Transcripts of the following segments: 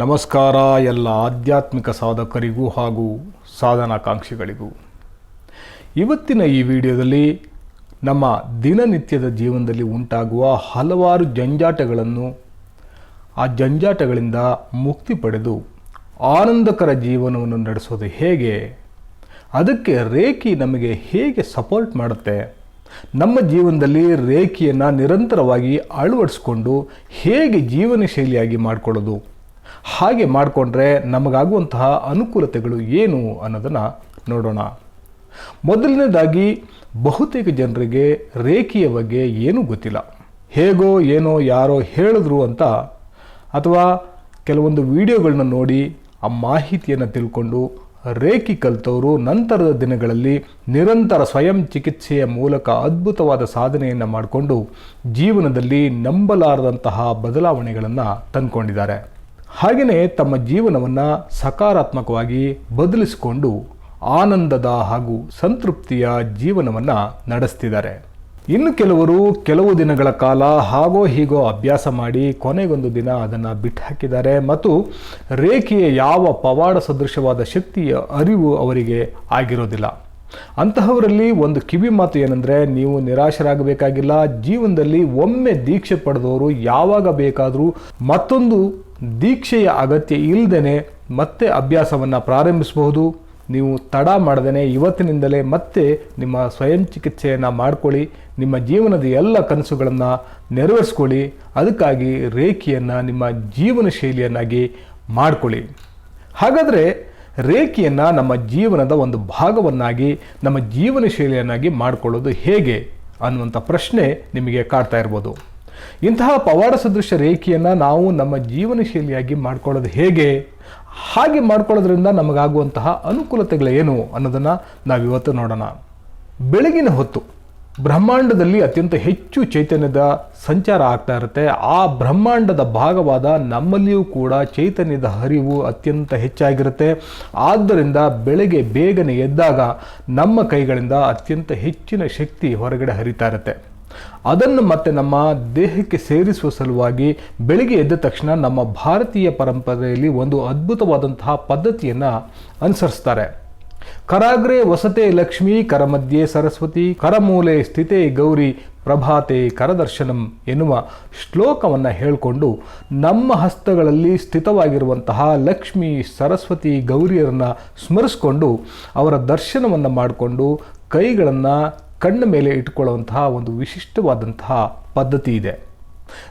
ನಮಸ್ಕಾರ ಎಲ್ಲ ಆಧ್ಯಾತ್ಮಿಕ ಸಾಧಕರಿಗೂ ಹಾಗೂ ಸಾಧನಾಕಾಂಕ್ಷಿಗಳಿಗೂ. ಇವತ್ತಿನ ಈ ವಿಡಿಯೋದಲ್ಲಿ ನಮ್ಮ ದಿನನಿತ್ಯದ ಜೀವನದಲ್ಲಿ ಉಂಟಾಗುವ ಹಲವಾರು ಜಂಜಾಟಗಳನ್ನು, ಆ ಜಂಜಾಟಗಳಿಂದ ಮುಕ್ತಿ ಪಡೆದು ಆನಂದಕರ ಜೀವನವನ್ನು ನಡೆಸೋದು ಹೇಗೆ, ಅದಕ್ಕೆ ರೇಖಿ ನಮಗೆ ಹೇಗೆ ಸಪೋರ್ಟ್ ಮಾಡುತ್ತೆ, ನಮ್ಮ ಜೀವನದಲ್ಲಿ ರೇಖಿಯನ್ನು ನಿರಂತರವಾಗಿ ಅಳವಡಿಸ್ಕೊಂಡು ಹೇಗೆ ಜೀವನ ಶೈಲಿಯಾಗಿ ಮಾಡಿಕೊಳ್ಳೋದು ಹಾಗೆ ಮಾಡಿಕೊಂಡ್ರೆ ನಮಗಾಗುವಂತಹ ಅನುಕೂಲತೆಗಳು ಏನು ಅನ್ನೋದನ್ನು ನೋಡೋಣ. ಮೊದಲನೇದಾಗಿ ಬಹುತೇಕ ಜನರಿಗೆ ರೇಖಿಯ ಬಗ್ಗೆ ಏನೂ ಗೊತ್ತಿಲ್ಲ. ಹೇಗೋ ಏನೋ ಯಾರೋ ಹೇಳಿದ್ರು ಅಂತ ಅಥವಾ ಕೆಲವೊಂದು ವಿಡಿಯೋಗಳನ್ನ ನೋಡಿ ಆ ಮಾಹಿತಿಯನ್ನು ತಿಳ್ಕೊಂಡು ರೇಖಿ ಕಲಿತವರು ನಂತರದ ದಿನಗಳಲ್ಲಿ ನಿರಂತರ ಸ್ವಯಂ ಚಿಕಿತ್ಸೆಯ ಮೂಲಕ ಅದ್ಭುತವಾದ ಸಾಧನೆಯನ್ನು ಮಾಡಿಕೊಂಡು ಜೀವನದಲ್ಲಿ ನಂಬಲಾರದಂತಹ ಬದಲಾವಣೆಗಳನ್ನು ತಂದುಕೊಂಡಿದ್ದಾರೆ. ಹಾಗೆಯೇ ತಮ್ಮ ಜೀವನವನ್ನು ಸಕಾರಾತ್ಮಕವಾಗಿ ಬದಲಿಸಿಕೊಂಡು ಆನಂದದ ಹಾಗೂ ಸಂತೃಪ್ತಿಯ ಜೀವನವನ್ನು ನಡೆಸ್ತಿದ್ದಾರೆ. ಇನ್ನು ಕೆಲವರು ಕೆಲವು ದಿನಗಳ ಕಾಲ ಹಾಗೋ ಹೀಗೋ ಅಭ್ಯಾಸ ಮಾಡಿ ಕೊನೆಗೊಂದು ದಿನ ಅದನ್ನು ಬಿಟ್ಟು ಹಾಕಿದ್ದಾರೆ ಮತ್ತು ರೇಖೆಯ ಯಾವ ಪವಾಡ ಸದೃಶವಾದ ಶಕ್ತಿಯ ಅರಿವು ಅವರಿಗೆ ಆಗಿರೋದಿಲ್ಲ. ಅಂತಹವರಲ್ಲಿ ಒಂದು ಕಿವಿ ಮಾತು ಏನಂದರೆ, ನೀವು ನಿರಾಶರಾಗಬೇಕಾಗಿಲ್ಲ, ಜೀವನದಲ್ಲಿ ಒಮ್ಮೆ ದೀಕ್ಷೆ ಪಡೆದವರು ಯಾವಾಗ ಬೇಕಾದರೂ ಮತ್ತೊಂದು ದೀಕ್ಷೆಯ ಅಗತ್ಯ ಇಲ್ಲದೇ ಮತ್ತೆ ಅಭ್ಯಾಸವನ್ನು ಪ್ರಾರಂಭಿಸಬಹುದು. ನೀವು ತಡ ಮಾಡದೇ ಇವತ್ತಿನಿಂದಲೇ ಮತ್ತೆ ನಿಮ್ಮ ಸ್ವಯಂ ಚಿಕಿತ್ಸೆಯನ್ನು ಮಾಡ್ಕೊಳ್ಳಿ. ನಿಮ್ಮ ಜೀವನದ ಎಲ್ಲ ಕನಸುಗಳನ್ನು ನೆರವೇರಿಸ್ಕೊಳ್ಳಿ. ಅದಕ್ಕಾಗಿ ರೇಖೆಯನ್ನು ನಿಮ್ಮ ಜೀವನ ಶೈಲಿಯನ್ನಾಗಿ ಮಾಡಿಕೊಳ್ಳಿ. ಹಾಗಾದರೆ ರೇಖೆಯನ್ನು ನಮ್ಮ ಜೀವನದ ಒಂದು ಭಾಗವನ್ನಾಗಿ, ನಮ್ಮ ಜೀವನ ಶೈಲಿಯನ್ನಾಗಿ ಮಾಡಿಕೊಳ್ಳೋದು ಹೇಗೆ ಅನ್ನುವಂಥ ಪ್ರಶ್ನೆ ನಿಮಗೆ ಕಾಡ್ತಾ ಇರ್ಬೋದು. ಇಂತಹ ಪವಾಡ ಸದೃಶ ರೇಖೆಯನ್ನು ನಾವು ನಮ್ಮ ಜೀವನ ಶೈಲಿಯಾಗಿ ಮಾಡ್ಕೊಳ್ಳೋದು ಹೇಗೆ? ಹಾಗೆ ಮಾಡ್ಕೊಳ್ಳೋದ್ರಿಂದ ನಮಗಾಗುವಂತಹ ಅನುಕೂಲತೆಗಳೇನು ಅನ್ನೋದನ್ನು ನಾವಿವತ್ತು ನೋಡೋಣ. ಬೆಳಗಿನ ಹೊತ್ತು ಬ್ರಹ್ಮಾಂಡದಲ್ಲಿ ಅತ್ಯಂತ ಹೆಚ್ಚು ಚೈತನ್ಯದ ಸಂಚಾರ ಆಗ್ತಾ ಇರುತ್ತೆ. ಆ ಬ್ರಹ್ಮಾಂಡದ ಭಾಗವಾದ ನಮ್ಮಲ್ಲಿಯೂ ಕೂಡ ಚೈತನ್ಯದ ಹರಿವು ಅತ್ಯಂತ ಹೆಚ್ಚಾಗಿರುತ್ತೆ. ಆದ್ದರಿಂದ ಬೆಳಗ್ಗೆ ಬೇಗನೆ ಎದ್ದಾಗ ನಮ್ಮ ಕೈಗಳಿಂದ ಅತ್ಯಂತ ಹೆಚ್ಚಿನ ಶಕ್ತಿ ಹೊರಗಡೆ ಹರಿತಾ ಇರುತ್ತೆ. ಅದನ್ನು ಮತ್ತೆ ನಮ್ಮ ದೇಹಕ್ಕೆ ಸೇರಿಸುವ ಸಲುವಾಗಿ ಬೆಳಿಗ್ಗೆ ಎದ್ದ ತಕ್ಷಣ ನಮ್ಮ ಭಾರತೀಯ ಪರಂಪರೆಯಲ್ಲಿ ಒಂದು ಅದ್ಭುತವಾದಂತಹ ಪದ್ಧತಿಯನ್ನು ಅನುಸರಿಸ್ತಾರೆ. ಕರಾಗ್ರೆ ವಸತೆ ಲಕ್ಷ್ಮೀ ಕರಮಧ್ಯೆ ಸರಸ್ವತಿ ಕರಮೂಲೆ ಸ್ಥಿತೆ ಗೌರಿ, ಪ್ರಭಾತೆ ಕರದರ್ಶನಂ ಎನ್ನುವ ಶ್ಲೋಕವನ್ನು ಹೇಳಿಕೊಂಡು ನಮ್ಮ ಹಸ್ತಗಳಲ್ಲಿ ಸ್ಥಿತವಾಗಿರುವಂತಹ ಲಕ್ಷ್ಮಿ, ಸರಸ್ವತಿ ಗೌರಿಯರನ್ನು ಸ್ಮರಿಸಿಕೊಂಡು ಅವರ ದರ್ಶನವನ್ನು ಮಾಡಿಕೊಂಡು ಕೈಗಳನ್ನು ಕಣ್ಣ ಮೇಲೆ ಇಟ್ಕೊಳ್ಳುವಂತಹ ಒಂದು ವಿಶಿಷ್ಟವಾದಂತಹ ಪದ್ಧತಿ ಇದೆ.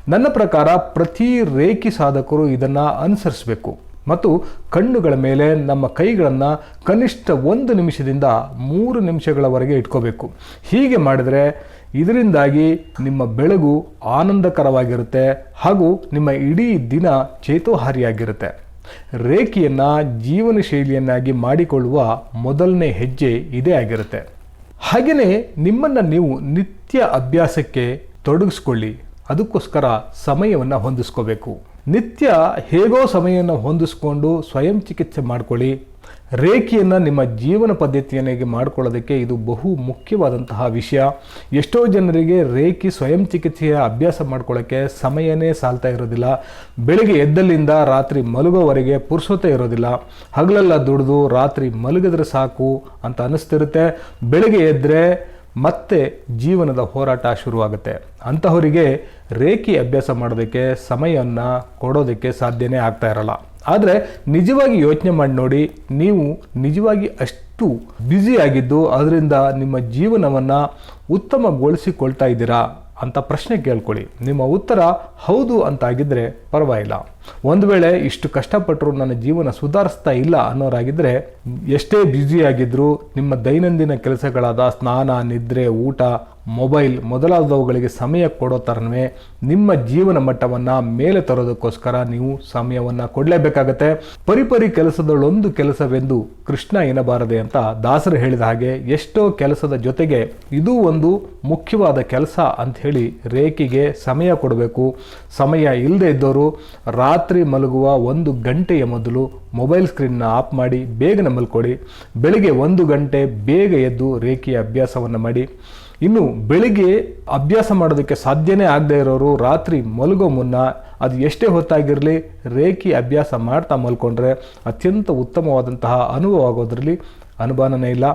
ನನ್ನ ಪ್ರಕಾರ ಪ್ರತಿ ರೇಖಿ ಸಾಧಕರು ಇದನ್ನು ಅನುಸರಿಸಬೇಕು. ಮತ್ತು ಕಣ್ಣುಗಳ ಮೇಲೆ ನಮ್ಮ ಕೈಗಳನ್ನು ಕನಿಷ್ಠ ಒಂದು ನಿಮಿಷದಿಂದ ಮೂರು ನಿಮಿಷಗಳವರೆಗೆ ಇಟ್ಕೋಬೇಕು. ಹೀಗೆ ಮಾಡಿದರೆ ಇದರಿಂದಾಗಿ ನಿಮ್ಮ ಬೆಳಗು ಆನಂದಕರವಾಗಿರುತ್ತೆ ಹಾಗೂ ನಿಮ್ಮ ಇಡೀ ದಿನ ಚೇತೋಹಾರಿಯಾಗಿರುತ್ತೆ. ರೇಖೆಯನ್ನು ಜೀವನ ಶೈಲಿಯನ್ನಾಗಿ ಮಾಡಿಕೊಳ್ಳುವ ಮೊದಲನೇ ಹೆಜ್ಜೆ ಇದೇ ಆಗಿರುತ್ತೆ. ಹಾಗೆಯೇ ನಿಮ್ಮನ್ನು ನೀವು ನಿತ್ಯ ಅಭ್ಯಾಸಕ್ಕೆ ತೊಡಗಿಸ್ಕೊಳ್ಳಿ. ಅದಕ್ಕೋಸ್ಕರ ಸಮಯವನ್ನು ಹೊಂದಿಸ್ಕೋಬೇಕು. ನಿತ್ಯ ಹೇಗೋ ಸಮಯವನ್ನು ಹೊಂದಿಸ್ಕೊಂಡು ಸ್ವಯಂ ಚಿಕಿತ್ಸೆ ಮಾಡ್ಕೊಳ್ಳಿ. ರೇಖೆಯನ್ನು ನಿಮ್ಮ ಜೀವನ ಪದ್ಧತಿಯನ್ನಾಗಿ ಮಾಡಿಕೊಳ್ಳೋದಕ್ಕೆ ಇದು ಬಹು ಮುಖ್ಯವಾದಂತಹ ವಿಷಯ. ಎಷ್ಟೋ ಜನರಿಗೆ ರೇಖಿ ಸ್ವಯಂ ಚಿಕಿತ್ಸೆಯ ಅಭ್ಯಾಸ ಮಾಡ್ಕೊಳ್ಳೋಕ್ಕೆ ಸಮಯನೇ ಸಾಲ್ತಾ ಇರೋದಿಲ್ಲ. ಬೆಳಿಗ್ಗೆ ಎದ್ದಲ್ಲಿಂದ ರಾತ್ರಿ ಮಲಗೋವರೆಗೆ ಪುರುಸೊತೆ ಇರೋದಿಲ್ಲ. ಹಗಲೆಲ್ಲ ದುಡಿದು ರಾತ್ರಿ ಮಲಗಿದ್ರೆ ಸಾಕು ಅಂತ ಅನ್ನಿಸ್ತಿರುತ್ತೆ ಬೆಳಿಗ್ಗೆ ಎದ್ದರೆ ಮತ್ತೆ ಜೀವನದ ಹೋರಾಟ ಶುರುವಾಗುತ್ತೆ. ಅಂತಹವರಿಗೆ ರೇಖಿ ಅಭ್ಯಾಸ ಮಾಡೋದಕ್ಕೆ ಸಮಯವನ್ನು ಕೊಡೋದಕ್ಕೆ ಸಾಧ್ಯನೇ ಆಗ್ತಾ ಇರಲ್ಲ. ಆದರೆ ನಿಜವಾಗಿ ಯೋಚನೆ ಮಾಡಿ ನೋಡಿ, ನೀವು ನಿಜವಾಗಿ ಅಷ್ಟು ಬ್ಯುಸಿ ಆಗಿದ್ದು ಅದರಿಂದ ನಿಮ್ಮ ಜೀವನವನ್ನು ಉತ್ತಮಗೊಳಿಸಿಕೊಳ್ತಾ ಇದ್ದೀರಾ ಅಂತ ಪ್ರಶ್ನೆ ಕೇಳ್ಕೊಳ್ಳಿ. ನಿಮ್ಮ ಉತ್ತರ ಹೌದು ಅಂತ ಆಗಿದ್ದರೆ ಪರವಾಗಿಲ್ಲ. ಒಂದು ವೇಳೆ ಇಷ್ಟು ಕಷ್ಟಪಟ್ಟರು ನನ್ನ ಜೀವನ ಸುಧಾರಿಸ್ತಾ ಇಲ್ಲ ಅನ್ನೋರಾಗಿದ್ದರೆ ಎಷ್ಟೇ ಬ್ಯುಸಿ ಆಗಿದ್ದರೂ ನಿಮ್ಮ ದೈನಂದಿನ ಕೆಲಸಗಳಾದ ಸ್ನಾನ, ನಿದ್ರೆ, ಊಟ, ಮೊಬೈಲ್ ಮೊದಲಾದವುಗಳಿಗೆ ಸಮಯ ಕೊಡೋ ಥರನೇ ನಿಮ್ಮ ಜೀವನ ಮಟ್ಟವನ್ನು ಮೇಲೆ ತರೋದಕ್ಕೋಸ್ಕರ ನೀವು ಸಮಯವನ್ನು ಕೊಡಲೇಬೇಕಾಗತ್ತೆ. ಪರಿಪರಿ ಕೆಲಸದಲ್ಲೊಂದು ಕೆಲಸವೆಂದು ಕೃಷ್ಣ ಎನ್ನಬಾರದೆ ಅಂತ ದಾಸರು ಹೇಳಿದ ಹಾಗೆ ಎಷ್ಟೋ ಕೆಲಸದ ಜೊತೆಗೆ ಇದು ಒಂದು ಮುಖ್ಯವಾದ ಕೆಲಸ ಅಂತ ಹೇಳಿ ರೇಖೆಗೆ ಸಮಯ ಕೊಡಬೇಕು. ಸಮಯ ಇಲ್ಲದೆ ಇದ್ದವರು ರಾತ್ರಿ ಮಲಗುವ ಒಂದು ಗಂಟೆಯ ಮೊದಲು ಮೊಬೈಲ್ ಸ್ಕ್ರೀನ್ನ ಆಫ್ ಮಾಡಿ, ಬೇಗನೆ ಮಲ್ಕೊಳ್ಳಿ ಬೆಳಿಗ್ಗೆ ಒಂದು ಗಂಟೆ ಬೇಗ ಎದ್ದು ರೇಖೆಯ ಅಭ್ಯಾಸವನ್ನು ಮಾಡಿ. ಇನ್ನು ಬೆಳಿಗ್ಗೆ ಅಭ್ಯಾಸ ಮಾಡೋದಕ್ಕೆ ಸಾಧ್ಯನೇ ಆಗದೆ ಇರೋರು ರಾತ್ರಿ ಮಲಗೋ ಮುನ್ನ ಅದು ಎಷ್ಟೇ ಹೊತ್ತಾಗಿರಲಿ ರೇಖಿ ಅಭ್ಯಾಸ ಮಾಡ್ತಾ ಮಲ್ಕೊಂಡ್ರೆ ಅತ್ಯಂತ ಉತ್ತಮವಾದಂತಹ ಅನುಭವ ಆಗೋದ್ರಲ್ಲಿ ಅನುಮಾನನೇ ಇಲ್ಲ.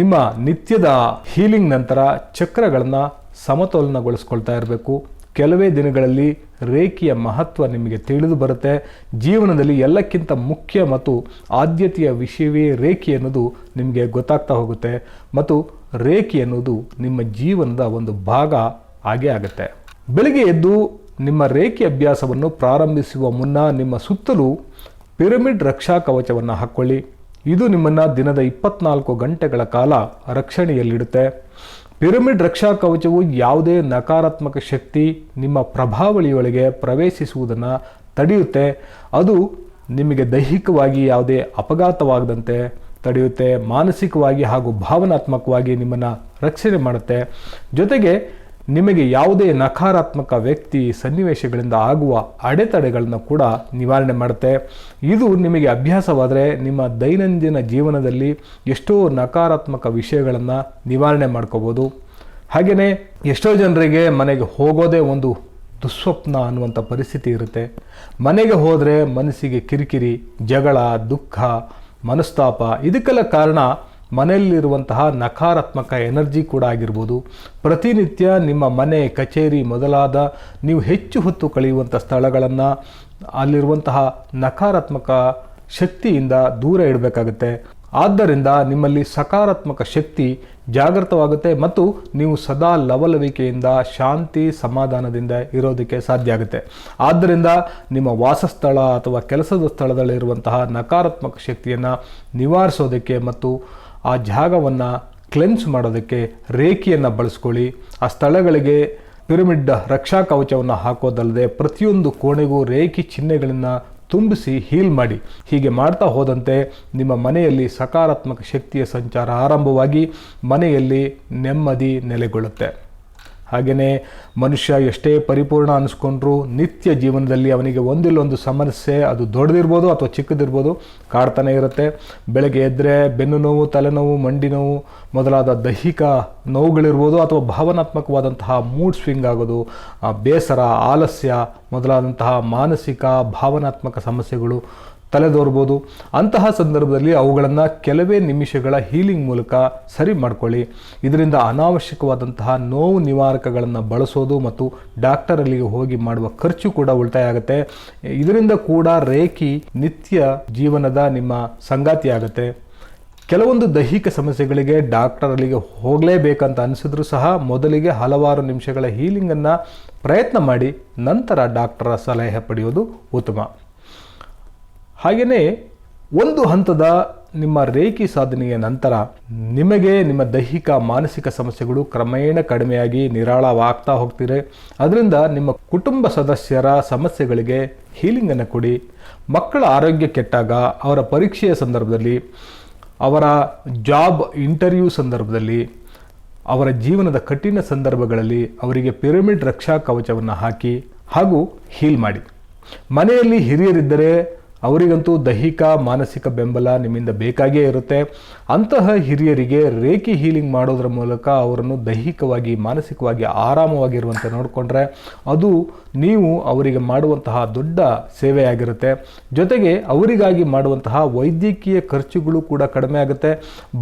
ನಿಮ್ಮ ನಿತ್ಯದ ಹೀಲಿಂಗ್ ನಂತರ ಚಕ್ರಗಳನ್ನು ಸಮತೋಲನಗೊಳಿಸ್ಕೊಳ್ತಾ ಇರಬೇಕು. ಕೆಲವೇ ದಿನಗಳಲ್ಲಿ ರೇಖೆಯ ಮಹತ್ವ ನಿಮಗೆ ತಿಳಿದು ಬರುತ್ತೆ. ಜೀವನದಲ್ಲಿ ಎಲ್ಲಕ್ಕಿಂತ ಮುಖ್ಯ ಮತ್ತು ಆದ್ಯತೆಯ ವಿಷಯವೇ ರೇಖೆ ಅನ್ನೋದು ನಿಮಗೆ ಗೊತ್ತಾಗ್ತಾ ಹೋಗುತ್ತೆ. ಮತ್ತು ರೇಖೆ ಅನ್ನೋದು ನಿಮ್ಮ ಜೀವನದ ಒಂದು ಭಾಗ ಆಗೇ ಆಗುತ್ತೆ. ಬೆಳಿಗ್ಗೆ ಎದ್ದು ನಿಮ್ಮ ರೇಖೆ ಅಭ್ಯಾಸವನ್ನು ಪ್ರಾರಂಭಿಸುವ ಮುನ್ನ ನಿಮ್ಮ ಸುತ್ತಲೂ ಪಿರಮಿಡ್ ರಕ್ಷಾ ಕವಚವನ್ನು ಹಾಕ್ಕೊಳ್ಳಿ ಇದು ನಿಮ್ಮನ್ನು ದಿನದ ಇಪ್ಪತ್ನಾಲ್ಕು ಗಂಟೆಗಳ ಕಾಲ ರಕ್ಷಣೆಯಲ್ಲಿಡುತ್ತೆ. ಪಿರಮಿಡ್ ರಕ್ಷಾ ಕವಚವು ಯಾವುದೇ ನಕಾರಾತ್ಮಕ ಶಕ್ತಿ ನಿಮ್ಮ ಪ್ರಭಾವಳಿಯೊಳಗೆ ಪ್ರವೇಶಿಸುವುದನ್ನು ತಡೆಯುತ್ತೆ. ಅದು ನಿಮಗೆ ದೈಹಿಕವಾಗಿ ಯಾವುದೇ ಅಪಘಾತವಾಗದಂತೆ ತಡೆಯುತ್ತೆ, ಮಾನಸಿಕವಾಗಿ ಹಾಗೂ ಭಾವನಾತ್ಮಕವಾಗಿ ನಿಮ್ಮನ್ನು ರಕ್ಷಣೆ ಮಾಡುತ್ತೆ. ಜೊತೆಗೆ ನಿಮಗೆ ಯಾವುದೇ ನಕಾರಾತ್ಮಕ ವ್ಯಕ್ತಿ ಸನ್ನಿವೇಶಗಳಿಂದ ಆಗುವ ಅಡೆತಡೆಗಳನ್ನು ಕೂಡ ನಿವಾರಣೆ ಮಾಡುತ್ತೆ. ಇದು ನಿಮಗೆ ಅಭ್ಯಾಸವಾದರೆ ನಿಮ್ಮ ದೈನಂದಿನ ಜೀವನದಲ್ಲಿ ಎಷ್ಟೋ ನಕಾರಾತ್ಮಕ ವಿಷಯಗಳನ್ನು ನಿವಾರಣೆ ಮಾಡ್ಕೋಬೋದು. ಹಾಗೆಯೇ ಎಷ್ಟೋ ಜನರಿಗೆ ಮನೆಗೆ ಹೋಗೋದೇ ಒಂದು ದುಸ್ವಪ್ನ ಅನ್ನುವಂಥ ಪರಿಸ್ಥಿತಿ ಇರುತ್ತೆ. ಮನೆಗೆ ಹೋದರೆ ಮನಸ್ಸಿಗೆ ಕಿರಿಕಿರಿ, ಜಗಳ, ದುಃಖ, ಮನಸ್ತಾಪ ಇದಕ್ಕೆಲ್ಲ ಕಾರಣ ಮನೆಯಲ್ಲಿರುವಂತಹ ನಕಾರಾತ್ಮಕ ಎನರ್ಜಿ ಕೂಡ ಆಗಿರ್ಬೋದು. ಪ್ರತಿನಿತ್ಯ ನಿಮ್ಮ ಮನೆ, ಕಚೇರಿ ಮೊದಲಾದ ನೀವು ಹೆಚ್ಚು ಹೊತ್ತು ಕಳೆಯುವಂಥ ಸ್ಥಳಗಳನ್ನು ಅಲ್ಲಿರುವಂತಹ ನಕಾರಾತ್ಮಕ ಶಕ್ತಿಯಿಂದ ದೂರ ಇಡಬೇಕಾಗುತ್ತೆ. ಆದ್ದರಿಂದ ನಿಮ್ಮಲ್ಲಿ ಸಕಾರಾತ್ಮಕ ಶಕ್ತಿ ಜಾಗೃತವಾಗುತ್ತೆ ಮತ್ತು ನೀವು ಸದಾ ಲವಲವಿಕೆಯಿಂದ ಶಾಂತಿ ಸಮಾಧಾನದಿಂದ ಇರೋದಕ್ಕೆ ಸಾಧ್ಯ ಆಗುತ್ತೆ. ಆದ್ದರಿಂದ ನಿಮ್ಮ ವಾಸಸ್ಥಳ ಅಥವಾ ಕೆಲಸದ ಸ್ಥಳದಲ್ಲಿರುವಂತಹ ನಕಾರಾತ್ಮಕ ಶಕ್ತಿಯನ್ನು ನಿವಾರಿಸೋದಕ್ಕೆ ಮತ್ತು ಆ ಜಾಗವನ್ನು ಕ್ಲೆನ್ಸ್ ಮಾಡೋದಕ್ಕೆ ರೇಖಿಯನ್ನು ಬಳಸ್ಕೊಳ್ಳಿ. ಆ ಸ್ಥಳಗಳಿಗೆ ಪಿರಮಿಡ್ ರಕ್ಷಾ ಕವಚವನ್ನು ಹಾಕೋದಲ್ಲದೆ ಪ್ರತಿಯೊಂದು ಕೋಣೆಗೂ ರೇಖಿ ಚಿಹ್ನೆಗಳನ್ನು ತುಂಬಿಸಿ ಹೀಲ್ ಮಾಡಿ. ಹೀಗೆ ಮಾಡ್ತಾ ಹೋದಂತೆ ನಿಮ್ಮ ಮನೆಯಲ್ಲಿ ಸಕಾರಾತ್ಮಕ ಶಕ್ತಿಯ ಸಂಚಾರ ಆರಂಭವಾಗಿ ಮನೆಯಲ್ಲಿ ನೆಮ್ಮದಿ ನೆಲೆಗೊಳ್ಳುತ್ತೆ. ಹಾಗೆಯೇ ಮನುಷ್ಯ ಎಷ್ಟೇ ಪರಿಪೂರ್ಣ ಅನಿಸ್ಕೊಂಡ್ರೂ ನಿತ್ಯ ಜೀವನದಲ್ಲಿ ಅವನಿಗೆ ಒಂದಿಲ್ಲೊಂದು ಸಮಸ್ಯೆ, ಅದು ದೊಡ್ಡದಿರ್ಬೋದು ಅಥವಾ ಚಿಕ್ಕದಿರ್ಬೋದು, ಕಾಡ್ತಾನೆ ಇರುತ್ತೆ. ಬೆಳಗ್ಗೆ ಎದ್ದರೆ ಬೆನ್ನು ನೋವು ತಲೆನೋವು ಮಂಡಿ ನೋವು ಮೊದಲಾದ ದೈಹಿಕ ನೋವುಗಳಿರ್ಬೋದು ಅಥವಾ ಭಾವನಾತ್ಮಕವಾದಂತಹ ಮೂಡ್ ಸ್ವಿಂಗ್ ಆಗೋದು ಬೇಸರ, ಆಲಸ್ಯ ಮೊದಲಾದಂತಹ ಮಾನಸಿಕ, ಭಾವನಾತ್ಮಕ ಸಮಸ್ಯೆಗಳು ತಲೆದೋರ್ಬೋದು. ಅಂತಹ ಸಂದರ್ಭದಲ್ಲಿ ಅವುಗಳನ್ನು ಕೆಲವೇ ನಿಮಿಷಗಳ ಹೀಲಿಂಗ್ ಮೂಲಕ ಸರಿ ಮಾಡ್ಕೊಳ್ಳಿ. ಇದರಿಂದ ಅನಾವಶ್ಯಕವಾದಂತಹ ನೋವು ನಿವಾರಕಗಳನ್ನು ಬಳಸೋದು ಮತ್ತು ಡಾಕ್ಟರಲ್ಲಿಗೆ ಹೋಗಿ ಮಾಡುವ ಖರ್ಚು ಕೂಡ ಉಳಿತಾಯ ಆಗುತ್ತೆ. ಇದರಿಂದ ಕೂಡ ರೇಖಿ ನಿತ್ಯ ಜೀವನದ ನಿಮ್ಮ ಸಂಗಾತಿ ಆಗುತ್ತೆ. ಕೆಲವೊಂದು ದೈಹಿಕ ಸಮಸ್ಯೆಗಳಿಗೆ ಡಾಕ್ಟರಲ್ಲಿಗೆ ಹೋಗಲೇಬೇಕಂತ ಅನಿಸಿದ್ರೂ ಸಹ ಮೊದಲಿಗೆ ಹಲವಾರು ನಿಮಿಷಗಳ ಹೀಲಿಂಗನ್ನು ಪ್ರಯತ್ನ ಮಾಡಿ ನಂತರ ಡಾಕ್ಟರ ಸಲಹೆ ಪಡೆಯೋದು ಉತ್ತಮ. ಹಾಗೆಯೇ ಒಂದು ಹಂತದ ನಿಮ್ಮ ರೇಖಿ ಸಾಧನೆಯ ನಂತರ ನಿಮಗೆ ನಿಮ್ಮ ದೈಹಿಕ ಮಾನಸಿಕ ಸಮಸ್ಯೆಗಳು ಕ್ರಮೇಣ ಕಡಿಮೆಯಾಗಿ ನಿರಾಳವಾಗ್ತಾ ಹೋಗ್ತೀರಿ ಅದರಿಂದ ನಿಮ್ಮ ಕುಟುಂಬ ಸದಸ್ಯರ ಸಮಸ್ಯೆಗಳಿಗೆ ಹೀಲಿಂಗನ್ನು ಕೊಡಿ. ಮಕ್ಕಳ ಆರೋಗ್ಯ ಕೆಟ್ಟಾಗ ಅವರ ಪರೀಕ್ಷೆಯ ಸಂದರ್ಭದಲ್ಲಿ, ಅವರ ಜಾಬ್ ಇಂಟರ್ವ್ಯೂ ಸಂದರ್ಭದಲ್ಲಿ, ಅವರ ಜೀವನದ ಕಠಿಣ ಸಂದರ್ಭಗಳಲ್ಲಿ ಅವರಿಗೆ ಪಿರಮಿಡ್ ರಕ್ಷಾ ಕವಚವನ್ನು ಹಾಕಿ ಹಾಗೂ ಹೀಲ್ ಮಾಡಿ. ಮನೆಯಲ್ಲಿ ಹಿರಿಯರಿದ್ದರೆ ಅವರಿಗಂತೂ ದೈಹಿಕ, ಮಾನಸಿಕ ಬೆಂಬಲ ನಿಮ್ಮಿಂದ ಬೇಕಾಗಿಯೇ ಇರುತ್ತೆ. ಅಂತಹ ಹಿರಿಯರಿಗೆ ರೇಖಿ ಹೀಲಿಂಗ್ ಮಾಡೋದ್ರ ಮೂಲಕ ಅವರನ್ನು ದೈಹಿಕವಾಗಿ, ಮಾನಸಿಕವಾಗಿ ಆರಾಮವಾಗಿರುವಂತೆ ನೋಡಿಕೊಂಡ್ರೆ ಅದು ನೀವು ಅವರಿಗೆ ಮಾಡುವಂತಹ ದೊಡ್ಡ ಸೇವೆಯಾಗಿರುತ್ತೆ. ಜೊತೆಗೆ ಅವರಿಗಾಗಿ ಮಾಡುವಂತಹ ವೈದ್ಯಕೀಯ ಖರ್ಚುಗಳು ಕೂಡ ಕಡಿಮೆ ಆಗುತ್ತೆ.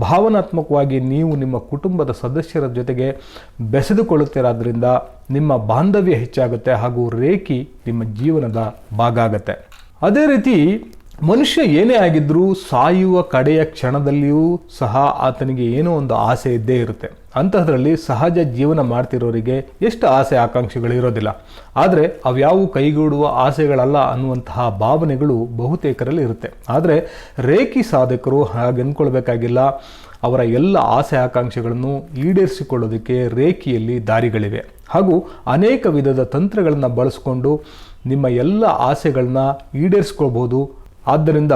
ಭಾವನಾತ್ಮಕವಾಗಿ ನೀವು ನಿಮ್ಮ ಕುಟುಂಬದ ಸದಸ್ಯರ ಜೊತೆಗೆ ಬೆಸೆದುಕೊಳ್ಳುತ್ತಿರೋದ್ರಿಂದ ನಿಮ್ಮ ಬಾಂಧವ್ಯ ಹೆಚ್ಚಾಗುತ್ತೆ ಹಾಗೂ ರೇಖಿ ನಿಮ್ಮ ಜೀವನದ ಭಾಗ ಆಗುತ್ತೆ. ಅದೇ ರೀತಿ ಮನುಷ್ಯ ಏನೇ ಆಗಿದ್ದರೂ ಸಾಯುವ ಕಡೆಯ ಕ್ಷಣದಲ್ಲಿಯೂ ಸಹ ಆತನಿಗೆ ಏನೋ ಒಂದು ಆಸೆ ಇದ್ದೇ ಇರುತ್ತೆ. ಅಂತಹದ್ರಲ್ಲಿ ಸಹಜ ಜೀವನ ಮಾಡ್ತಿರೋರಿಗೆ ಎಷ್ಟು ಆಸೆ ಆಕಾಂಕ್ಷೆಗಳು ಇರೋದಿಲ್ಲ. ಆದರೆ ಅವ್ಯಾವು ಕೈಗೂಡುವ ಆಸೆಗಳಲ್ಲ ಅನ್ನುವಂತಹ ಭಾವನೆಗಳು ಬಹುತೇಕರಲ್ಲಿ ಇರುತ್ತೆ. ಆದರೆ ರೇಖಿ ಸಾಧಕರು ಹಾಗೆ ಅಂದ್ಕೊಳ್ಬೇಕಾಗಿಲ್ಲ. ಅವರ ಎಲ್ಲ ಆಸೆ ಆಕಾಂಕ್ಷೆಗಳನ್ನು ಈಡೇರಿಸಿಕೊಳ್ಳೋದಕ್ಕೆ ರೇಖಿಯಲ್ಲಿ ದಾರಿಗಳಿವೆ. ಹಾಗೂ ಅನೇಕ ವಿಧದ ತಂತ್ರಗಳನ್ನು ಬಳಸಿಕೊಂಡು ನಿಮ್ಮ ಎಲ್ಲ ಆಸೆಗಳನ್ನ ಈಡೇರಿಸ್ಕೊಳ್ಬೋದು. ಆದ್ದರಿಂದ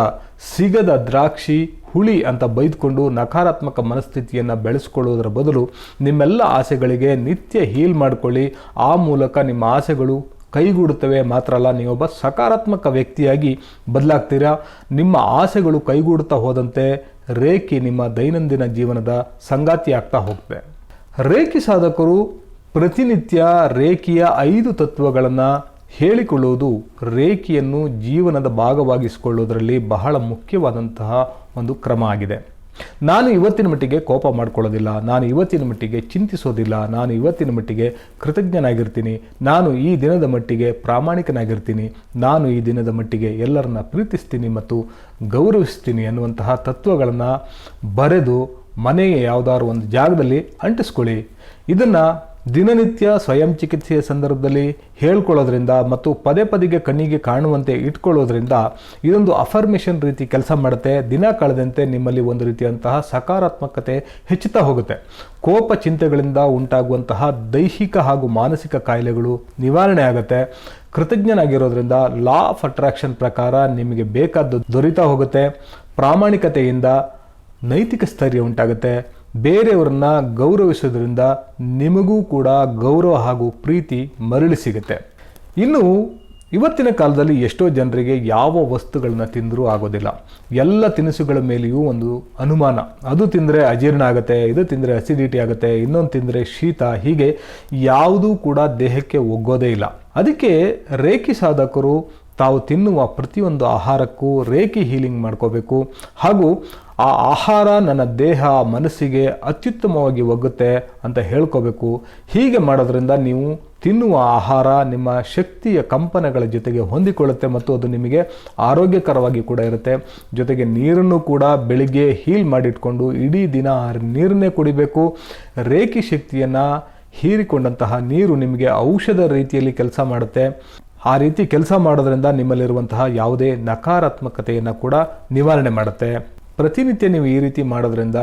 ಸಿಗದ ದ್ರಾಕ್ಷಿ, ಹುಳಿ ಅಂತ ಬೈದ್ಕೊಂಡು ನಕಾರಾತ್ಮಕ ಮನಸ್ಥಿತಿಯನ್ನು ಬೆಳೆಸ್ಕೊಳ್ಳೋದರ ಬದಲು ನಿಮ್ಮೆಲ್ಲ ಆಸೆಗಳಿಗೆ ನಿತ್ಯ ಹೀಲ್ ಮಾಡಿಕೊಳ್ಳಿ. ಆ ಮೂಲಕ ನಿಮ್ಮ ಆಸೆಗಳು ಕೈಗೂಡುತ್ತವೆ ಮಾತ್ರ ಅಲ್ಲ, ನೀವೊಬ್ಬ ಸಕಾರಾತ್ಮಕ ವ್ಯಕ್ತಿಯಾಗಿ ಬದಲಾಗ್ತೀರಾ? ನಿಮ್ಮ ಆಸೆಗಳು ಕೈಗೂಡುತ್ತಾ ಹೋದಂತೆ ರೇಖಿ ನಿಮ್ಮ ದೈನಂದಿನ ಜೀವನದ ಸಂಗಾತಿ ಆಗ್ತಾ ಹೋಗ್ತದೆ. ರೇಖಿ ಸಾಧಕರು ಪ್ರತಿನಿತ್ಯ ರೇಖಿಯ ಐದು ತತ್ವಗಳನ್ನು ಹೇಳಿಕೊಳ್ಳುವುದು ರೇಖೆಯನ್ನು ಜೀವನದ ಭಾಗವಾಗಿಸಿಕೊಳ್ಳುವುದರಲ್ಲಿ ಬಹಳ ಮುಖ್ಯವಾದಂತಹ ಒಂದು ಕ್ರಮ ಆಗಿದೆ. ನಾನು ಇವತ್ತಿನ ಮಟ್ಟಿಗೆ ಕೋಪ ಮಾಡ್ಕೊಳ್ಳೋದಿಲ್ಲ, ನಾನು ಇವತ್ತಿನ ಮಟ್ಟಿಗೆ ಚಿಂತಿಸೋದಿಲ್ಲ, ನಾನು ಇವತ್ತಿನ ಮಟ್ಟಿಗೆ ಕೃತಜ್ಞನಾಗಿರ್ತೀನಿ, ನಾನು ಈ ದಿನದ ಮಟ್ಟಿಗೆ ಪ್ರಾಮಾಣಿಕನಾಗಿರ್ತೀನಿ, ನಾನು ಈ ದಿನದ ಮಟ್ಟಿಗೆ ಎಲ್ಲರನ್ನ ಪ್ರೀತಿಸ್ತೀನಿ ಮತ್ತು ಗೌರವಿಸ್ತೀನಿ ಅನ್ನುವಂತಹ ತತ್ವಗಳನ್ನು ಬರೆದು ಮನೆಯ ಯಾವುದಾದ್ರು ಒಂದು ಜಾಗದಲ್ಲಿ ಅಂಟಿಸ್ಕೊಳ್ಳಿ. ಇದನ್ನು ದಿನನಿತ್ಯ ಸ್ವಯಂ ಚಿಕಿತ್ಸೆಯ ಸಂದರ್ಭದಲ್ಲಿ ಹೇಳ್ಕೊಳ್ಳೋದ್ರಿಂದ ಮತ್ತು ಪದೇ ಪದಿಗೆ ಕಣ್ಣಿಗೆ ಕಾಣುವಂತೆ ಇಟ್ಕೊಳ್ಳೋದ್ರಿಂದ ಇದೊಂದು ಅಫರ್ಮೇಷನ್ ರೀತಿ ಕೆಲಸ ಮಾಡುತ್ತೆ. ದಿನ ಕಳೆದಂತೆ ನಿಮ್ಮಲ್ಲಿ ಒಂದು ರೀತಿಯಂತಹ ಸಕಾರಾತ್ಮಕತೆ ಹೆಚ್ಚುತ್ತಾ ಹೋಗುತ್ತೆ. ಕೋಪ ಚಿಂತೆಗಳಿಂದ ಉಂಟಾಗುವಂತಹ ದೈಹಿಕ ಹಾಗೂ ಮಾನಸಿಕ ಕಾಯಿಲೆಗಳು ನಿವಾರಣೆ ಆಗುತ್ತೆ. ಕೃತಜ್ಞನಾಗಿರೋದ್ರಿಂದ ಲಾ ಆಫ್ ಅಟ್ರಾಕ್ಷನ್ ಪ್ರಕಾರ ನಿಮಗೆ ಬೇಕಾದ್ದು ದೊರೀತಾ ಹೋಗುತ್ತೆ. ಪ್ರಾಮಾಣಿಕತೆಯಿಂದ ನೈತಿಕ ಸ್ಥೈರ್ಯ ಉಂಟಾಗುತ್ತೆ. ಬೇರೆಯವರನ್ನ ಗೌರವಿಸೋದ್ರಿಂದ ನಿಮಗೂ ಕೂಡ ಗೌರವ ಹಾಗೂ ಪ್ರೀತಿ ಮರಳಿ ಸಿಗುತ್ತೆ. ಇನ್ನು ಇವತ್ತಿನ ಕಾಲದಲ್ಲಿ ಎಷ್ಟೋ ಜನರಿಗೆ ಯಾವ ವಸ್ತುಗಳನ್ನ ತಿಂದರೂ ಆಗೋದಿಲ್ಲ. ಎಲ್ಲ ತಿನಿಸುಗಳ ಮೇಲೆಯೂ ಒಂದು ಅನುಮಾನ. ಅದು ತಿಂದರೆ ಅಜೀರ್ಣ ಆಗುತ್ತೆ, ಇದು ತಿಂದರೆ ಅಸಿಡಿಟಿ ಆಗುತ್ತೆ, ಇನ್ನೊಂದು ತಿಂದರೆ ಶೀತ, ಹೀಗೆ ಯಾವುದೂ ಕೂಡ ದೇಹಕ್ಕೆ ಒಗ್ಗೋದೇ ಇಲ್ಲ. ಅದಕ್ಕೆ ರೇಖಿ ಸಾಧಕರು ತಾವು ತಿನ್ನುವ ಪ್ರತಿಯೊಂದು ಆಹಾರಕ್ಕೂ ರೇಖಿ ಹೀಲಿಂಗ್ ಮಾಡ್ಕೋಬೇಕು. ಹಾಗೂ ಆ ಆಹಾರ ನನ್ನ ದೇಹ ಮನಸ್ಸಿಗೆ ಅತ್ಯುತ್ತಮವಾಗಿ ಒಗ್ಗುತ್ತೆ ಅಂತ ಹೇಳ್ಕೋಬೇಕು. ಹೀಗೆ ಮಾಡೋದ್ರಿಂದ ನೀವು ತಿನ್ನುವ ಆಹಾರ ನಿಮ್ಮ ಶಕ್ತಿಯ ಕಂಪನಗಳ ಜೊತೆಗೆ ಹೊಂದಿಕೊಳ್ಳುತ್ತೆ ಮತ್ತು ಅದು ನಿಮಗೆ ಆರೋಗ್ಯಕರವಾಗಿ ಕೂಡ ಇರುತ್ತೆ. ಜೊತೆಗೆ ನೀರನ್ನು ಕೂಡ ಬೆಳಿಗ್ಗೆ ಹೀಲ್ ಮಾಡಿಟ್ಕೊಂಡು ಇಡೀ ದಿನ ನೀರನ್ನೇ ಕುಡಿಬೇಕು. ರೇಖಿ ಶಕ್ತಿಯನ್ನು ಹೀರಿಕೊಂಡಂತಹ ನೀರು ನಿಮಗೆ ಔಷಧ ರೀತಿಯಲ್ಲಿ ಕೆಲಸ ಮಾಡುತ್ತೆ. ಆ ರೀತಿ ಕೆಲಸ ಮಾಡೋದ್ರಿಂದ ನಿಮ್ಮಲ್ಲಿರುವಂತಹ ಯಾವುದೇ ನಕಾರಾತ್ಮಕತೆಯನ್ನು ಕೂಡ ನಿವಾರಣೆ ಮಾಡುತ್ತೆ. ಪ್ರತಿನಿತ್ಯ ನೀವು ಈ ರೀತಿ ಮಾಡೋದ್ರಿಂದ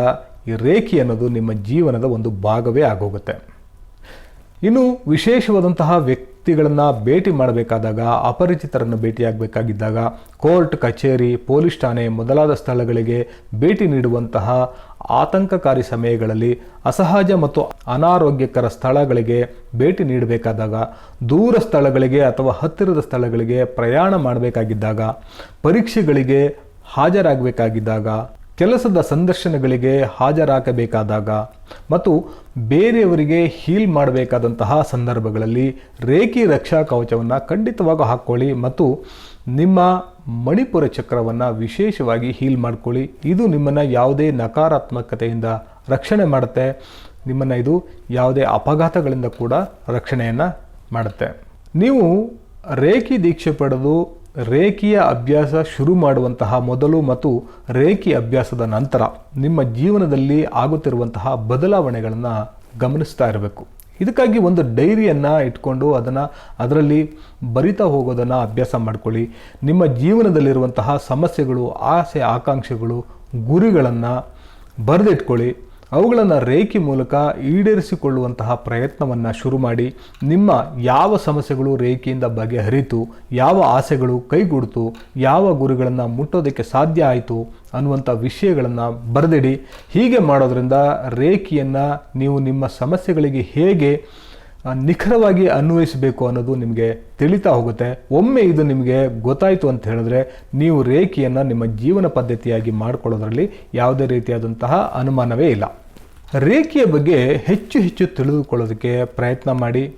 ಈ ರೇಖಿ ಅನ್ನೋದು ನಿಮ್ಮ ಜೀವನದ ಒಂದು ಭಾಗವೇ ಆಗೋಗುತ್ತೆ. ಇನ್ನು ವಿಶೇಷವಾದಂತಹ ವ್ಯಕ್ತಿಗಳನ್ನು ಭೇಟಿ ಮಾಡಬೇಕಾದಾಗ, ಅಪರಿಚಿತರನ್ನು ಭೇಟಿಯಾಗಬೇಕಾಗಿದ್ದಾಗ, ಕೋರ್ಟ್, ಕಚೇರಿ, ಪೊಲೀಸ್ ಠಾಣೆ ಮೊದಲಾದ ಸ್ಥಳಗಳಿಗೆ ಭೇಟಿ ನೀಡುವಂತಹ ಆತಂಕಕಾರಿ ಸಮಯಗಳಲ್ಲಿ ಅಸಹಜ ಮತ್ತು ಅನಾರೋಗ್ಯಕರ ಸ್ಥಳಗಳಿಗೆ ಭೇಟಿ ನೀಡಬೇಕಾದಾಗ, ದೂರ ಸ್ಥಳಗಳಿಗೆ ಅಥವಾ ಹತ್ತಿರದ ಸ್ಥಳಗಳಿಗೆ ಪ್ರಯಾಣ ಮಾಡಬೇಕಾಗಿದ್ದಾಗ, ಪರೀಕ್ಷೆಗಳಿಗೆ ಹಾಜರಾಗಬೇಕಾಗಿದ್ದಾಗ, ಕೆಲಸದ ಸಂದರ್ಶನಗಳಿಗೆ ಹಾಜರಾಗಬೇಕಾದಾಗ ಮತ್ತು ಬೇರೆಯವರಿಗೆ ಹೀಲ್ ಮಾಡಬೇಕಾದಂತಹ ಸಂದರ್ಭಗಳಲ್ಲಿ ರೇಖಿ ರಕ್ಷಾ ಕವಚವನ್ನು ಖಂಡಿತವಾಗೂ ಹಾಕ್ಕೊಳ್ಳಿ ಮತ್ತು ನಿಮ್ಮ ಮಣಿಪುರ ಚಕ್ರವನ್ನು ವಿಶೇಷವಾಗಿ ಹೀಲ್ ಮಾಡ್ಕೊಳ್ಳಿ. ಇದು ನಿಮ್ಮನ್ನು ಯಾವುದೇ ನಕಾರಾತ್ಮಕತೆಯಿಂದ ರಕ್ಷಣೆ ಮಾಡುತ್ತೆ. ನಿಮ್ಮನ್ನು ಇದು ಯಾವುದೇ ಅಪಘಾತಗಳಿಂದ ಕೂಡ ರಕ್ಷಣೆಯನ್ನು ಮಾಡುತ್ತೆ. ನೀವು ರೇಖಿ ದೀಕ್ಷೆ ಪಡೆದು ರೇಖಿಯ ಅಭ್ಯಾಸ ಶುರು ಮಾಡುವಂತಹ ಮೊದಲು ಮತ್ತು ರೇಖಿ ಅಭ್ಯಾಸದ ನಂತರ ನಿಮ್ಮ ಜೀವನದಲ್ಲಿ ಆಗುತ್ತಿರುವಂತಹ ಬದಲಾವಣೆಗಳನ್ನು ಗಮನಿಸ್ತಾ ಇರಬೇಕು. ಇದಕ್ಕಾಗಿ ಒಂದು ಡೈರಿಯನ್ನು ಇಟ್ಕೊಂಡು ಅದನ್ನು ಅದರಲ್ಲಿ ಬರಿತಾ ಹೋಗೋದನ್ನು ಅಭ್ಯಾಸ ಮಾಡಿಕೊಳ್ಳಿ. ನಿಮ್ಮ ಜೀವನದಲ್ಲಿರುವಂತಹ ಸಮಸ್ಯೆಗಳು, ಆಸೆ, ಆಕಾಂಕ್ಷೆಗಳು, ಗುರಿಗಳನ್ನು ಬರೆದಿಟ್ಕೊಳ್ಳಿ. ಅವುಗಳನ್ನು ರೇಖಿ ಮೂಲಕ ಈಡೇರಿಸಿಕೊಳ್ಳುವಂತಹ ಪ್ರಯತ್ನವನ್ನು ಶುರು ಮಾಡಿ ನಿಮ್ಮ ಯಾವ ಸಮಸ್ಯೆಗಳು ರೇಖೆಯಿಂದ ಬಗೆಹರಿತು, ಯಾವ ಆಸೆಗಳು ಕೈಗೂಡಿತು, ಯಾವ ಗುರಿಗಳನ್ನು ಮುಟ್ಟೋದಕ್ಕೆ ಸಾಧ್ಯ ಆಯಿತು ಅನ್ನುವಂಥ ವಿಷಯಗಳನ್ನು ಬರೆದಿಡಿ. ಹೀಗೆ ಮಾಡೋದ್ರಿಂದ ರೇಖೆಯನ್ನು ನೀವು ನಿಮ್ಮ ಸಮಸ್ಯೆಗಳಿಗೆ ಹೇಗೆ ನಿಖರವಾಗಿ ಅನ್ವಯಿಸಬೇಕು ಅನ್ನೋದು ನಿಮಗೆ ತಿಳಿತಾ ಹೋಗುತ್ತೆ. ಒಮ್ಮೆ ಇದು ನಿಮಗೆ ಗೊತ್ತಾಯಿತು ಅಂತ ಹೇಳಿದ್ರೆ ನೀವು ರೇಖೆಯನ್ನು ನಿಮ್ಮ ಜೀವನ ಪದ್ಧತಿಯಾಗಿ ಮಾಡಿಕೊಳ್ಳೋದ್ರಲ್ಲಿ ಯಾವುದೇ ರೀತಿಯಾದಂತಹ ಅನುಮಾನವೇ ಇಲ್ಲ. ರೇಖೆಯ ಬಗ್ಗೆ ಹೆಚ್ಚು ಹೆಚ್ಚು ತಿಳಿದುಕೊಳ್ಳೋದಕ್ಕೆ ಪ್ರಯತ್ನ ಮಾಡಿ.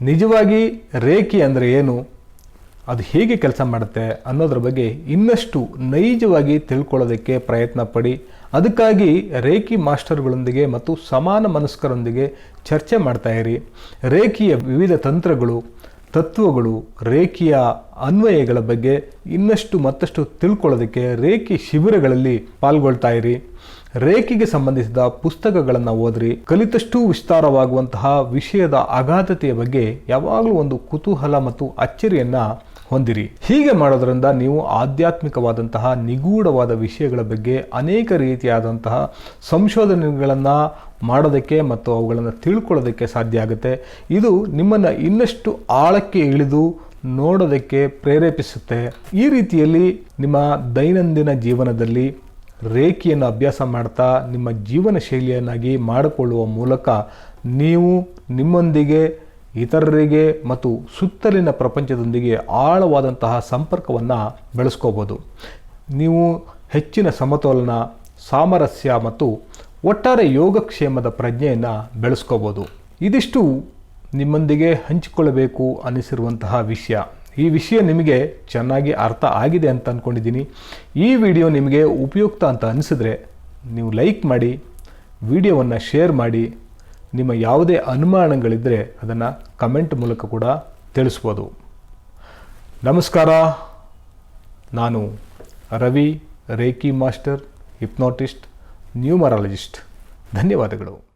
ನಿಜವಾಗಿ ರೇಖೆ ಅಂದರೆ ಏನು? ಅದು ಹೇಗೆ ಕೆಲಸ ಮಾಡುತ್ತೆ ಅನ್ನೋದ್ರ ಬಗ್ಗೆ ಇನ್ನಷ್ಟು ನೈಜವಾಗಿ ತಿಳ್ಕೊಳ್ಳೋದಕ್ಕೆ ಪ್ರಯತ್ನ ಪಡಿ. ಅದಕ್ಕಾಗಿ ರೇಖಿ ಮಾಸ್ಟರ್ಗಳೊಂದಿಗೆ ಮತ್ತು ಸಮಾನ ಮನಸ್ಕರೊಂದಿಗೆ ಚರ್ಚೆ ಮಾಡ್ತಾ ಇರಿ. ರೇಖಿಯ ವಿವಿಧ ತಂತ್ರಗಳು, ತತ್ವಗಳು, ರೇಖಿಯ ಅನ್ವಯಗಳ ಬಗ್ಗೆ ಇನ್ನಷ್ಟು ಮತ್ತಷ್ಟು ತಿಳ್ಕೊಳ್ಳೋದಕ್ಕೆ ರೇಖಿ ಶಿಬಿರಗಳಲ್ಲಿ ಪಾಲ್ಗೊಳ್ತಾ ಇರಿ. ರೇಖೆಗೆ ಸಂಬಂಧಿಸಿದ ಪುಸ್ತಕಗಳನ್ನು ಓದ್ರಿ. ಕಲಿತಷ್ಟು ವಿಸ್ತಾರವಾಗುವಂತಹ ವಿಷಯದ ಅಗಾಧತೆಯ ಬಗ್ಗೆ ಯಾವಾಗಲೂ ಒಂದು ಕುತೂಹಲ ಮತ್ತು ಅಚ್ಚರಿಯನ್ನ ಹೊಂದಿರಿ. ಹೀಗೆ ಮಾಡೋದ್ರಿಂದ ನೀವು ಆಧ್ಯಾತ್ಮಿಕವಾದಂತಹ ನಿಗೂಢವಾದ ವಿಷಯಗಳ ಬಗ್ಗೆ ಅನೇಕ ರೀತಿಯಾದಂತಹ ಸಂಶೋಧನೆಗಳನ್ನು ಮಾಡೋದಕ್ಕೆ ಮತ್ತು ಅವುಗಳನ್ನು ತಿಳ್ಕೊಳ್ಳೋದಕ್ಕೆ ಸಾಧ್ಯ ಆಗುತ್ತೆ. ಇದು ನಿಮ್ಮನ್ನು ಇನ್ನಷ್ಟು ಆಳಕ್ಕೆ ಇಳಿದು ನೋಡೋದಕ್ಕೆ ಪ್ರೇರೇಪಿಸುತ್ತೆ. ಈ ರೀತಿಯಲ್ಲಿ ನಿಮ್ಮ ದೈನಂದಿನ ಜೀವನದಲ್ಲಿ ರೇಖೆಯನ್ನು ಅಭ್ಯಾಸ ಮಾಡ್ತಾ ನಿಮ್ಮ ಜೀವನ ಶೈಲಿಯನ್ನಾಗಿ ಮಾಡಿಕೊಳ್ಳುವ ಮೂಲಕ ನೀವು ನಿಮ್ಮೊಂದಿಗೆ, ಇತರರಿಗೆ ಮತ್ತು ಸುತ್ತಲಿನ ಪ್ರಪಂಚದೊಂದಿಗೆ ಆಳವಾದಂತಹ ಸಂಪರ್ಕವನ್ನು ಬೆಳೆಸ್ಕೋಬೋದು. ನೀವು ಹೆಚ್ಚಿನ ಸಮತೋಲನ, ಸಾಮರಸ್ಯ ಮತ್ತು ಒಟ್ಟಾರೆ ಯೋಗಕ್ಷೇಮದ ಪ್ರಜ್ಞೆಯನ್ನು ಬೆಳೆಸ್ಕೋಬೋದು. ಇದಿಷ್ಟು ನಿಮ್ಮೊಂದಿಗೆ ಹಂಚಿಕೊಳ್ಳಬೇಕು ಅನ್ನಿಸಿರುವಂತಹ ವಿಷಯ. ಈ ವಿಷಯ ನಿಮಗೆ ಚೆನ್ನಾಗಿ ಅರ್ಥ ಆಗಿದೆ ಅಂತ ಅಂದ್ಕೊಂಡಿದ್ದೀನಿ ಈ ವಿಡಿಯೋ ನಿಮಗೆ ಉಪಯುಕ್ತ ಅಂತ ಅನಿಸಿದ್ರೆ ನೀವು ಲೈಕ್ ಮಾಡಿ, ವಿಡಿಯೋವನ್ನು ಶೇರ್ ಮಾಡಿ, ನಿಮ್ಮ ಯಾವುದೇ ಅನುಮಾನಗಳಿದ್ದರೆ ಅದನ್ನು ಕಮೆಂಟ್ ಮೂಲಕ ಕೂಡ ತಿಳಿಸ್ಬೋದು. ನಮಸ್ಕಾರ, ನಾನು Ravi reiki master, hypnotist, numerologist. ಧನ್ಯವಾದಗಳು.